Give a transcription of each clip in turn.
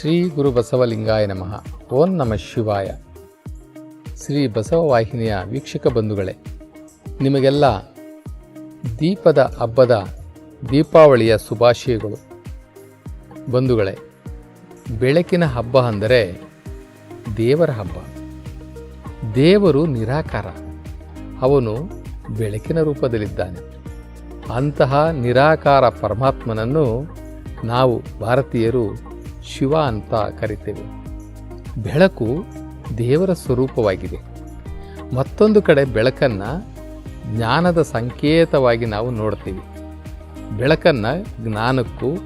ಶ್ರೀ ಗುರು ಬಸವಲಿಂಗಾಯ ನಮಃ. ಓಂ ನಮ ಶಿವಾಯ. ಶ್ರೀ ಬಸವ ವಾಹಿನಿಯ ವೀಕ್ಷಕ ಬಂಧುಗಳೇ, ನಿಮಗೆಲ್ಲ ದೀಪದ ಹಬ್ಬದ ದೀಪಾವಳಿಯ ಶುಭಾಶಯಗಳು. ಬಂಧುಗಳೇ, ಬೆಳಕಿನ ಹಬ್ಬ ಅಂದರೆ ದೇವರ ಹಬ್ಬ. ದೇವರು ನಿರಾಕಾರ. ಅವನು ಬೆಳಕಿನ ರೂಪದಲ್ಲಿದ್ದಾನೆ. ಅಂತಹ ನಿರಾಕಾರ ಪರಮಾತ್ಮನನ್ನು ನಾವು ಭಾರತೀಯರು ಶಿವ ಅಂತ ಕರಿತೇವೆ. ಬೆಳಕು ದೇವರ ಸ್ವರೂಪವಾಗಿದೆ. ಮತ್ತೊಂದು ಕಡೆ ಬೆಳಕನ್ನು ಜ್ಞಾನದ ಸಂಕೇತವಾಗಿ ನಾವು ನೋಡ್ತೀವಿ. ಬೆಳಕನ್ನು ಜ್ಞಾನಕ್ಕೂ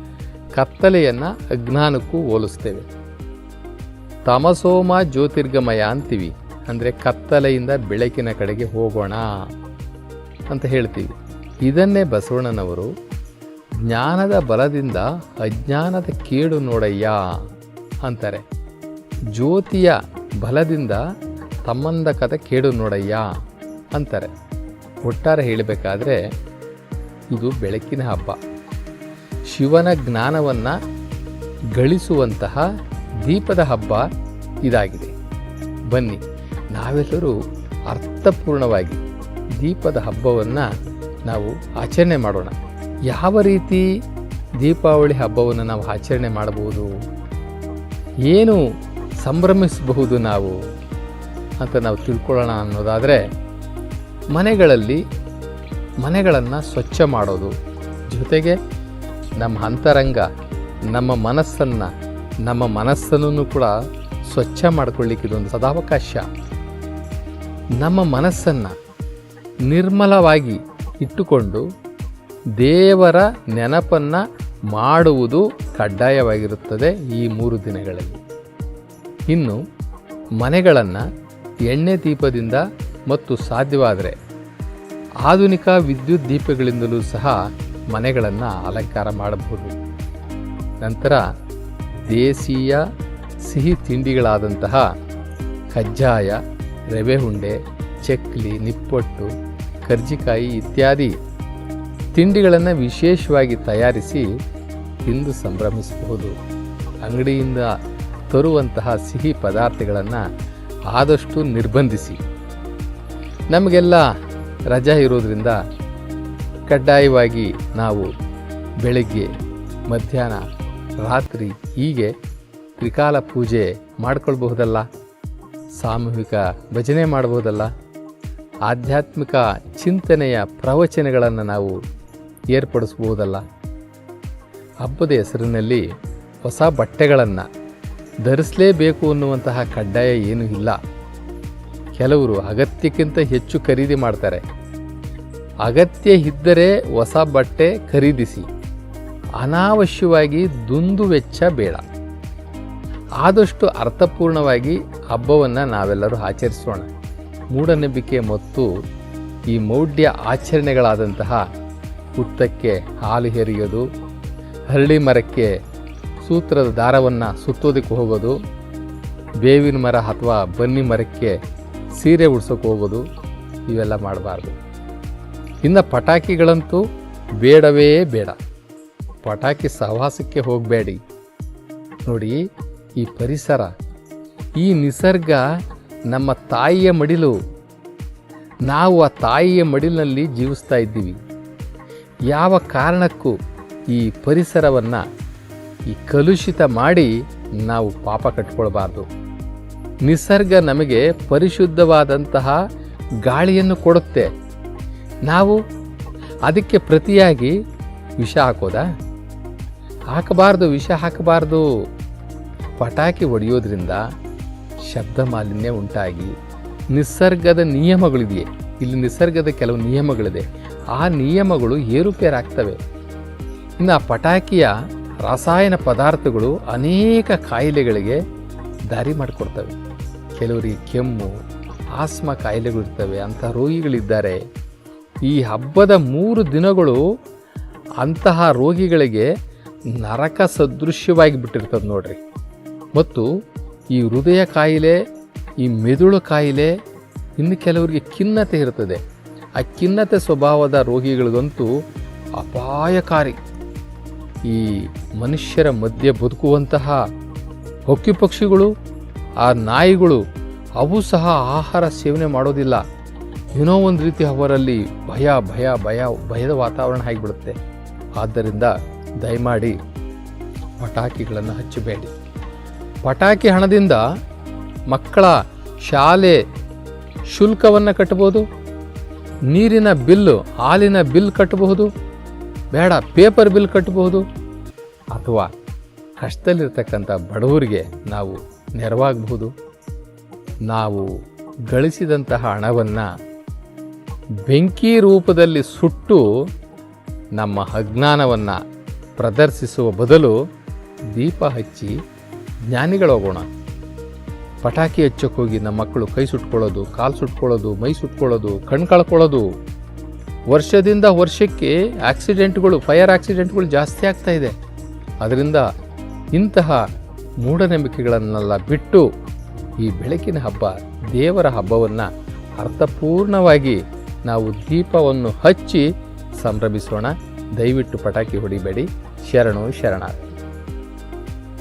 ಕತ್ತಲೆಯನ್ನು ಅಜ್ಞಾನಕ್ಕೂ ಹೋಲಿಸ್ತೇವೆ. ತಮಸೋಮ ಜ್ಯೋತಿರ್ಗಮಯ ಅಂತೀವಿ. ಅಂದರೆ ಕತ್ತಲೆಯಿಂದ ಬೆಳಕಿನ ಕಡೆಗೆ ಹೋಗೋಣ ಅಂತ ಹೇಳ್ತೀವಿ. ಇದನ್ನೇ ಬಸವಣ್ಣನವರು ಜ್ಞಾನದ ಬಲದಿಂದ ಅಜ್ಞಾನದ ಕೇಡು ನೋಡಯ್ಯ ಅಂತಾರೆ. ಜ್ಯೋತಿಯ ಬಲದಿಂದ ತಮ್ಮಂದಕದ ಕೇಡು ನೋಡಯ್ಯ ಅಂತಾರೆ. ಒಟ್ಟಾರೆ ಹೇಳಬೇಕಾದ್ರೆ ಇದು ಬೆಳಕಿನ ಹಬ್ಬ. ಶಿವನ ಜ್ಞಾನವನ್ನು ಗಳಿಸುವಂತಹ ದೀಪದ ಹಬ್ಬ ಇದಾಗಿದೆ. ಬನ್ನಿ, ನಾವೆಲ್ಲರೂ ಅರ್ಥಪೂರ್ಣವಾಗಿ ದೀಪದ ಹಬ್ಬವನ್ನು ನಾವು ಆಚರಣೆ ಮಾಡೋಣ. ಯಾವ ರೀತಿ ದೀಪಾವಳಿ ಹಬ್ಬವನ್ನು ನಾವು ಆಚರಣೆ ಮಾಡಬಹುದು? ಏನು ಸಂಭ್ರಮಿಸಬಹುದು ನಾವು ಅಂತ ನಾವು ತಿಳ್ಕೊಳ್ಳೋಣ ಅನ್ನೋದಾದರೆ, ಮನೆಗಳಲ್ಲಿ ಮನೆಗಳನ್ನು ಸ್ವಚ್ಛ ಮಾಡೋದು. ಜೊತೆಗೆ ನಮ್ಮ ಅಂತರಂಗ, ನಮ್ಮ ಮನಸ್ಸನ್ನು ನಮ್ಮ ಮನಸ್ಸನ್ನು ಕೂಡ ಸ್ವಚ್ಛ ಮಾಡ್ಕೊಳ್ಳಿಕ್ಕೆ ಇದೊಂದು ಸದಾವಕಾಶ. ನಮ್ಮ ಮನಸ್ಸನ್ನು ನಿರ್ಮಲವಾಗಿ ಇಟ್ಟುಕೊಂಡು ದೇವರ ನೆನಪನ್ನು ಮಾಡುವುದು ಕಡ್ಡಾಯವಾಗಿರುತ್ತದೆ ಈ ಮೂರು ದಿನಗಳಲ್ಲಿ. ಇನ್ನು ಮನೆಗಳನ್ನು ಎಣ್ಣೆ ದೀಪದಿಂದ ಮತ್ತು ಸಾಧ್ಯವಾದರೆ ಆಧುನಿಕ ವಿದ್ಯುತ್ ದೀಪಗಳಿಂದಲೂ ಸಹ ಮನೆಗಳನ್ನು ಅಲಂಕಾರ ಮಾಡಬಹುದು. ನಂತರ ದೇಶೀಯ ಸಿಹಿ ತಿಂಡಿಗಳಾದಂತಹ ಕಜ್ಜಾಯ, ರವೆ ಉಂಡೆ ಚಕ್ಲಿ, ನಿಪ್ಪಟ್ಟು, ಕರ್ಜಿಕಾಯಿ ಇತ್ಯಾದಿ ತಿಂಡಿಗಳನ್ನು ವಿಶೇಷವಾಗಿ ತಯಾರಿಸಿ ತಿಂದು ಸಂಭ್ರಮಿಸಬಹುದು. ಅಂಗಡಿಯಿಂದ ತರುವಂತಹ ಸಿಹಿ ಪದಾರ್ಥಗಳನ್ನು ಆದಷ್ಟು ನಿರ್ಬಂಧಿಸಿ. ನಮಗೆಲ್ಲ ರಜಾ ಇರೋದರಿಂದ ಕಡ್ಡಾಯವಾಗಿ ನಾವು ಬೆಳಗ್ಗೆ, ಮಧ್ಯಾಹ್ನ, ರಾತ್ರಿ ಹೀಗೆ ತ್ರಿಕಾಲ ಪೂಜೆ ಮಾಡ್ಕೊಳ್ಬಹುದಲ್ಲ? ಸಾಮೂಹಿಕ ಭಜನೆ ಮಾಡಬಹುದಲ್ಲ? ಆಧ್ಯಾತ್ಮಿಕ ಚಿಂತನೆಯ ಪ್ರವಚನಗಳನ್ನು ನಾವು ಏರ್ಪಡಿಸ್ಬೋದಲ್ಲ ಹಬ್ಬದ ಹೆಸರಿನಲ್ಲಿ ಹೊಸ ಬಟ್ಟೆಗಳನ್ನು ಧರಿಸಲೇಬೇಕು ಅನ್ನುವಂತಹ ಕಡ್ಡಾಯ ಏನೂ ಇಲ್ಲ. ಕೆಲವರು ಅಗತ್ಯಕ್ಕಿಂತ ಹೆಚ್ಚು ಖರೀದಿ ಮಾಡ್ತಾರೆ. ಅಗತ್ಯ ಇದ್ದರೆ ಹೊಸ ಬಟ್ಟೆ ಖರೀದಿಸಿ. ಅನಾವಶ್ಯವಾಗಿ ದುಂದು ವೆಚ್ಚ ಬೇಡ. ಆದಷ್ಟು ಅರ್ಥಪೂರ್ಣವಾಗಿ ಹಬ್ಬವನ್ನು ನಾವೆಲ್ಲರೂ ಆಚರಿಸೋಣ. ಮೂಢನಂಬಿಕೆ ಮತ್ತು ಈ ಮೌಢ್ಯ ಆಚರಣೆಗಳಾದಂತಹ ಹುತ್ತಕ್ಕೆ ಹಾಲು ಹೆರಿಯೋದು ಹರಳಿ ಮರಕ್ಕೆ ಸೂತ್ರದ ದಾರವನ್ನು ಸುತ್ತೋದಕ್ಕೆ ಹೋಗೋದು ಬೇವಿನ ಮರ ಅಥವಾ ಬನ್ನಿ ಮರಕ್ಕೆ ಸೀರೆ ಉಡ್ಸೋಕೆ ಹೋಗೋದು ಇವೆಲ್ಲ ಮಾಡಬಾರ್ದು. ಇನ್ನು ಪಟಾಕಿಗಳಂತೂ ಬೇಡವೇ ಬೇಡ. ಪಟಾಕಿ ಸಹವಾಸಕ್ಕೆ ಹೋಗಬೇಡಿ. ನೋಡಿ, ಈ ಪರಿಸರ, ಈ ನಿಸರ್ಗ ನಮ್ಮ ತಾಯಿಯ ಮಡಿಲು. ನಾವು ಆ ತಾಯಿಯ ಮಡಿಲಿನಲ್ಲಿ ಜೀವಿಸ್ತಾ ಇದ್ದೀವಿ. ಯಾವ ಕಾರಣಕ್ಕೂ ಈ ಪರಿಸರವನ್ನು ಈ ಕಲುಷಿತ ಮಾಡಿ ನಾವು ಪಾಪ ಕಟ್ಕೊಳ್ಬಾರ್ದು. ನಿಸರ್ಗ ನಮಗೆ ಪರಿಶುದ್ಧವಾದಂತಹ ಗಾಳಿಯನ್ನು ಕೊಡುತ್ತೆ. ನಾವು ಅದಕ್ಕೆ ಪ್ರತಿಯಾಗಿ ವಿಷ ಹಾಕೋದಾ? ಹಾಕಬಾರ್ದು, ವಿಷ ಹಾಕಬಾರ್ದು. ಪಟಾಕಿ ಹೊಡೆಯೋದ್ರಿಂದ ಶಬ್ದ ಮಾಲಿನ್ಯ ಉಂಟಾಗಿ ನಿಸರ್ಗದ ನಿಯಮಗಳಿದೆಯೇ? ಇಲ್ಲಿ ನಿಸರ್ಗದ ಕೆಲವು ನಿಯಮಗಳಿದೆ. ಆ ನಿಯಮಗಳು ಏರುಪೇರಾಗ್ತವೆ. ಇನ್ನು ಆ ಪಟಾಕಿಯ ರಾಸಾಯನ ಪದಾರ್ಥಗಳು ಅನೇಕ ಕಾಯಿಲೆಗಳಿಗೆ ದಾರಿ ಮಾಡಿಕೊಡ್ತವೆ. ಕೆಲವರಿಗೆ ಕೆಮ್ಮು, ಆಸ್ಮ ಕಾಯಿಲೆಗಳು ಇರ್ತವೆ, ಅಂಥ ರೋಗಿಗಳಿದ್ದಾರೆ. ಈ ಹಬ್ಬದ ಮೂರು ದಿನಗಳು ಅಂತಹ ರೋಗಿಗಳಿಗೆ ನರಕ ಸದೃಶ್ಯವಾಗಿ ಬಿಟ್ಟಿರ್ತದೆ ನೋಡ್ರಿ. ಮತ್ತು ಈ ಹೃದಯ ಕಾಯಿಲೆ, ಈ ಮೆದುಳು ಕಾಯಿಲೆ, ಇನ್ನು ಕೆಲವರಿಗೆ ಖಿನ್ನತೆ ಇರ್ತದೆ. ಆ ಸ್ವಭಾವದ ರೋಗಿಗಳಿಗಂತೂ ಅಪಾಯಕಾರಿ. ಈ ಮನುಷ್ಯರ ಮಧ್ಯೆ ಬದುಕುವಂತಹ ಹಕ್ಕಿ ಪಕ್ಷಿಗಳು, ಆ ನಾಯಿಗಳು, ಅವು ಸಹ ಆಹಾರ ಸೇವನೆ ಮಾಡೋದಿಲ್ಲ. ಏನೋ ಒಂದು ರೀತಿ ಅವರಲ್ಲಿ ಭಯ ಭಯ ಭಯ, ಭಯದ ವಾತಾವರಣ ಆಗಿಬಿಡುತ್ತೆ. ಆದ್ದರಿಂದ ದಯಮಾಡಿ ಪಟಾಕಿಗಳನ್ನು ಹಚ್ಚಬೇಡಿ. ಪಟಾಕಿ ಹಣದಿಂದ ಮಕ್ಕಳ ಶಾಲೆ ಶುಲ್ಕವನ್ನು ಕಟ್ಟಬಹುದು ನೀರಿನ ಬಿಲ್ಲು, ಹಾಲಿನ ಬಿಲ್ ಕಟ್ಟಬಹುದು, ಬೇಡ ಪೇಪರ್ ಬಿಲ್ ಕಟ್ಟಬಹುದು. ಅಥವಾ ಕಷ್ಟದಲ್ಲಿರ್ತಕ್ಕಂಥ ಬಡವರಿಗೆ ನಾವು ನೆರವಾಗಬಹುದು. ನಾವು ಗಳಿಸಿದಂತಹ ಹಣವನ್ನು ಬೆಂಕಿ ರೂಪದಲ್ಲಿ ಸುಟ್ಟು ನಮ್ಮ ಅಜ್ಞಾನವನ್ನು ಪ್ರದರ್ಶಿಸುವ ಬದಲು ದೀಪ ಹಚ್ಚಿ ಜ್ಞಾನಿಗಳಾಗೋಣ. ಪಟಾಕಿ ಹಚ್ಚಕ್ಕೆ ಹೋಗಿ ನಮ್ಮ ಮಕ್ಕಳು ಕೈ ಸುಟ್ಕೊಳ್ಳೋದು, ಕಾಲು ಸುಟ್ಕೊಳ್ಳೋದು, ಮೈ ಸುಟ್ಕೊಳ್ಳೋದು, ಕಣ್ ಕಳ್ಕೊಳ್ಳೋದು. ವರ್ಷದಿಂದ ವರ್ಷಕ್ಕೆ ಆಕ್ಸಿಡೆಂಟ್ಗಳು, ಫೈರ್ ಆಕ್ಸಿಡೆಂಟ್ಗಳು ಜಾಸ್ತಿ ಆಗ್ತಾ ಇದೆ. ಅದರಿಂದ ಇಂತಹ ಮೂಢನಂಬಿಕೆಗಳನ್ನೆಲ್ಲ ಬಿಟ್ಟು ಈ ಬೆಳಕಿನ ಹಬ್ಬ, ದೇವರ ಹಬ್ಬವನ್ನು ಅರ್ಥಪೂರ್ಣವಾಗಿ ನಾವು ದೀಪವನ್ನು ಹಚ್ಚಿ ಸಂಭ್ರಮಿಸೋಣ. ದಯವಿಟ್ಟು ಪಟಾಕಿ ಹೊಡಿಬೇಡಿ. ಶರಣು ಶರಣ